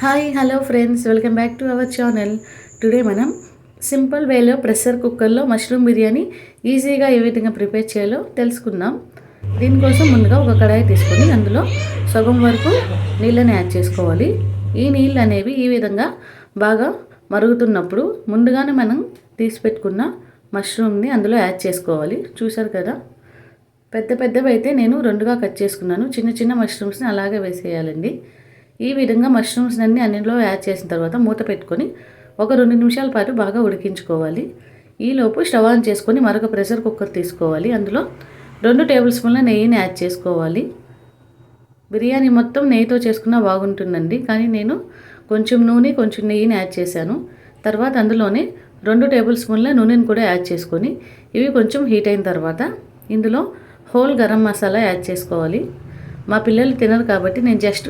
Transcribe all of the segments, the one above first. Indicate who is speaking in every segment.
Speaker 1: Hi hello friends. Welcome back to our channel. Today మనం simple వేలో pressure కుక్కర్లో mushroom biryani ఈజీగా ఏ విధంగా ప్రిపేర్ చేయాలో తెలుసుకుందాం. దీనికోసం ముందుగా ఒక కడాయి తీసుకొని అందులో సగం వరకు నీళ్ళని యాడ్ చేసుకోవాలి. ఈ నీళ్ళు అనేవి ఈ విధంగా బాగా మరుగుతున్నప్పుడు ముందుగానే మనం తీసి పెట్టుకున్న మష్రూమ్ని అందులో యాడ్ చేసుకోవాలి. చూసారు కదా? పెద్ద పెద్దవి అయితే నేను రెండుగా కట్ చేసుకున్నాను. చిన్న చిన్న మష్రూమ్స్ని అలాగే వేసేయాలండి. ఈ విధంగా మష్రూమ్స్ అన్ని అన్నింటిలో యాడ్ చేసిన తర్వాత మూత పెట్టుకొని ఒక రెండు నిమిషాల పాటు బాగా ఉడికించుకోవాలి. ఈలోపు స్టవ్ ఆన్ చేసుకొని మరొక ప్రెషర్ కుక్కర్ తీసుకోవాలి. అందులో రెండు టేబుల్ స్పూన్ల నెయ్యిని యాడ్ చేసుకోవాలి. బిర్యానీ మొత్తం నెయ్యితో చేసుకున్నా బాగుంటుందండి. కానీ నేను కొంచెం నూనె కొంచెం నెయ్యిని యాడ్ చేశాను. తర్వాత అందులోనే రెండు టేబుల్ స్పూన్ల నూనెని కూడా యాడ్ చేసుకొని ఇవి కొంచెం హీట్ అయిన తర్వాత ఇందులో హోల్ గరం మసాలా యాడ్ చేసుకోవాలి. మా పిల్లలు తినరు కాబట్టి నేను జస్ట్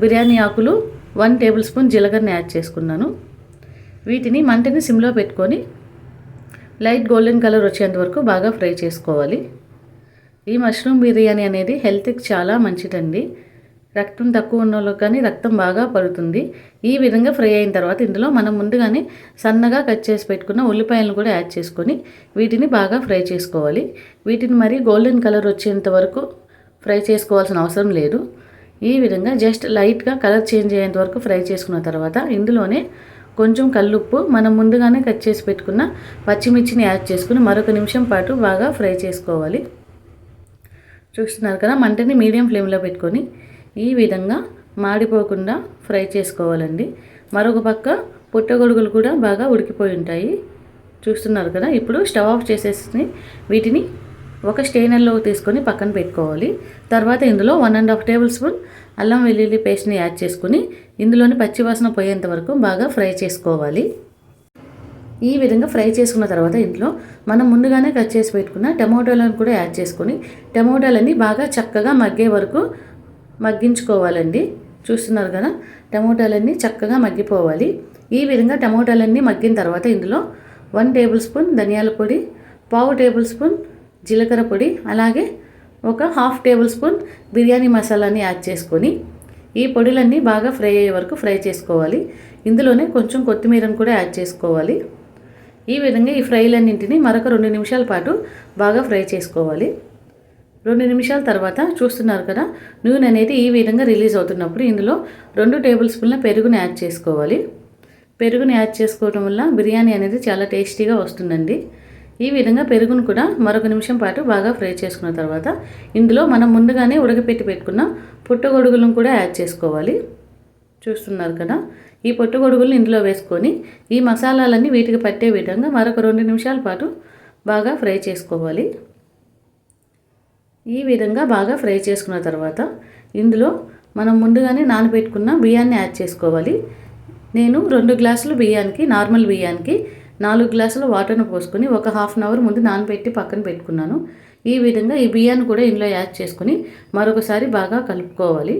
Speaker 1: బిర్యానీ ఆకులు వన్ టేబుల్ స్పూన్ జీలకర్రని యాడ్ చేసుకున్నాను. వీటిని మంటని సిమ్లో పెట్టుకొని లైట్ గోల్డెన్ కలర్ వచ్చేంత వరకు బాగా ఫ్రై చేసుకోవాలి. ఈ మష్రూమ్ బిర్యానీ అనేది హెల్త్కి చాలా మంచిదండి. రక్తం తక్కువ ఉన్న వాళ్ళకి కానీ రక్తం బాగా పడుతుంది. ఈ విధంగా ఫ్రై అయిన తర్వాత ఇందులో మనం ముందుగానే సన్నగా కట్ చేసి పెట్టుకున్న ఉల్లిపాయలను కూడా యాడ్ చేసుకొని వీటిని బాగా ఫ్రై చేసుకోవాలి. వీటిని మరి గోల్డెన్ కలర్ వచ్చేంత వరకు ఫ్రై చేసుకోవాల్సిన అవసరం లేదు. ఈ విధంగా జస్ట్ లైట్గా కలర్ చేంజ్ అయ్యేంత వరకు ఫ్రై చేసుకున్న తర్వాత ఇందులోనే కొంచెం కల్లుప్పు మనం ముందుగానే కట్ చేసి పెట్టుకున్న పచ్చిమిర్చిని యాడ్ చేసుకుని మరొక నిమిషం పాటు బాగా ఫ్రై చేసుకోవాలి. చూస్తున్నారు కదా మంటని మీడియం ఫ్లేమ్లో పెట్టుకొని ఈ విధంగా మాడిపోకుండా ఫ్రై చేసుకోవాలండి. మరొక పక్క పుట్టగొడుగులు కూడా బాగా ఉడికిపోయి ఉంటాయి. చూస్తున్నారు కదా ఇప్పుడు స్టవ్ ఆఫ్ చేసేసి వీటిని ఒక స్టెయినర్లో తీసుకొని పక్కన పెట్టుకోవాలి. తర్వాత ఇందులో one and half tablespoon అల్లం వెల్లుల్లి పేస్ట్ని యాడ్ చేసుకుని ఇందులోని పచ్చివాసన పోయేంత వరకు బాగా ఫ్రై చేసుకోవాలి. ఈ విధంగా ఫ్రై చేసుకున్న తర్వాత ఇంట్లో మనం ముందుగానే కట్ చేసి పెట్టుకున్న టమోటాలను కూడా యాడ్ చేసుకొని టమోటాలన్నీ బాగా చక్కగా మగ్గే వరకు మగ్గించుకోవాలండి. చూస్తున్నారు కదా? టమోటాలన్నీ చక్కగా మగ్గిపోవాలి. ఈ విధంగా టమోటాలన్నీ మగ్గిన తర్వాత ఇందులో వన్ టేబుల్ స్పూన్ ధనియాల పొడి పావు టేబుల్ స్పూన్ జీలకర్ర పొడి అలాగే ఒక హాఫ్ టేబుల్ స్పూన్ బిర్యానీ మసాలాని యాడ్ చేసుకొని ఈ పొడిలన్నీ బాగా ఫ్రై అయ్యే వరకు ఫ్రై చేసుకోవాలి. ఇందులోనే కొంచెం కొత్తిమీరను కూడా యాడ్ చేసుకోవాలి. ఈ విధంగా ఈ ఫ్రైలన్నింటిని మరొక రెండు నిమిషాల పాటు బాగా ఫ్రై చేసుకోవాలి. రెండు నిమిషాల తర్వాత చూస్తున్నారు కదా నూనె అనేది ఈ విధంగా రిలీజ్ అవుతున్నప్పుడు ఇందులో రెండు టేబుల్ స్పూన్ల పెరుగుని యాడ్ చేసుకోవాలి. పెరుగుని యాడ్ చేసుకోవడం వల్ల బిర్యానీ అనేది చాలా టేస్టీగా వస్తుందండి. ఈ విధంగా పెరుగును కూడా మరొక నిమిషం పాటు బాగా ఫ్రై చేసుకున్న తర్వాత ఇందులో మనం ముందుగానే ఉడకపెట్టి పెట్టుకున్న పుట్టగొడుగులను కూడా యాడ్ చేసుకోవాలి. చూస్తున్నారు కదా? ఈ పొట్టుగొడుగులను ఇందులో వేసుకొని ఈ మసాలాలన్నీ వీటికి పట్టే విధంగా మరొక రెండు నిమిషాల పాటు బాగా ఫ్రై చేసుకోవాలి. ఈ విధంగా బాగా ఫ్రై చేసుకున్న తర్వాత ఇందులో మనం ముందుగానే నానబెట్టుకున్న బియ్యాన్ని యాడ్ చేసుకోవాలి. నేను రెండు గ్లాసులు బియ్యానికి నార్మల్ బియ్యానికి నాలుగు గ్లాసులు వాటర్ను పోసుకొని ఒక హాఫ్ అన్ అవర్ ముందు నానబెట్టి పక్కన పెట్టుకున్నాను. ఈ విధంగా ఈ బియ్యాన్ని కూడా ఇందులో యాడ్ చేసుకుని మరొకసారి బాగా కలుపుకోవాలి.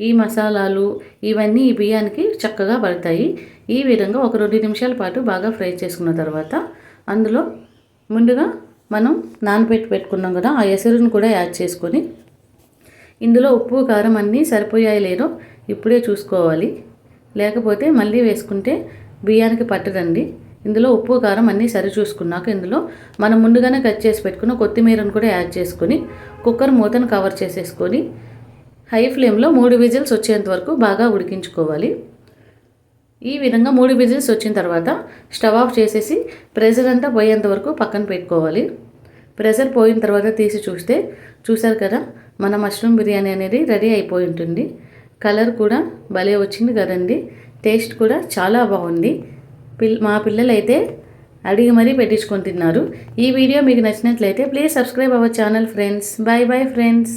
Speaker 1: ఈ మసాలాలు ఇవన్నీ ఈ బియ్యానికి చక్కగా పడతాయి. ఈ విధంగా ఒక రెండు నిమిషాల పాటు బాగా ఫ్రై చేసుకున్న తర్వాత అందులో ముందుగా మనం నానబెట్టి పెట్టుకున్నాం కదా ఆ ఎసరును కూడా యాడ్ చేసుకొని ఇందులో ఉప్పు కారం అన్నీ సరిపోయాయి లేదో ఇప్పుడే చూసుకోవాలి. లేకపోతే మళ్ళీ వేసుకుంటే బియ్యానికి పట్టదండి. ఇందులో ఉప్పు కారం అన్నీ సరి చూసుకున్నాక ఇందులో మనం ముందుగానే కట్ చేసి పెట్టుకున్న కొత్తిమీరను కూడా యాడ్ చేసుకొని కుక్కర్ మూతను కవర్ చేసేసుకొని హై ఫ్లేమ్లో మూడు విజిల్స్ వచ్చేంత వరకు బాగా ఉడికించుకోవాలి. ఈ విధంగా మూడు విజిల్స్ వచ్చిన తర్వాత స్టవ్ ఆఫ్ చేసేసి ప్రెషర్ అంతా పోయేంత వరకు పక్కన పెట్టుకోవాలి. ప్రెషర్ పోయిన తర్వాత తీసి చూస్తే చూసారు కదా మన మష్రూమ్ బిర్యానీ అనేది రెడీ అయిపోయి ఉంటుంది. కలర్ కూడా భలే వచ్చింది కదండి. టేస్ట్ కూడా చాలా బాగుంది. పిల్ మా పిల్లలైతే అడిగి మరీ పెట్టించుకొని తిన్నారు. ఈ వీడియో మీకు నచ్చినట్లయితే please subscribe our channel friends. Bye bye friends.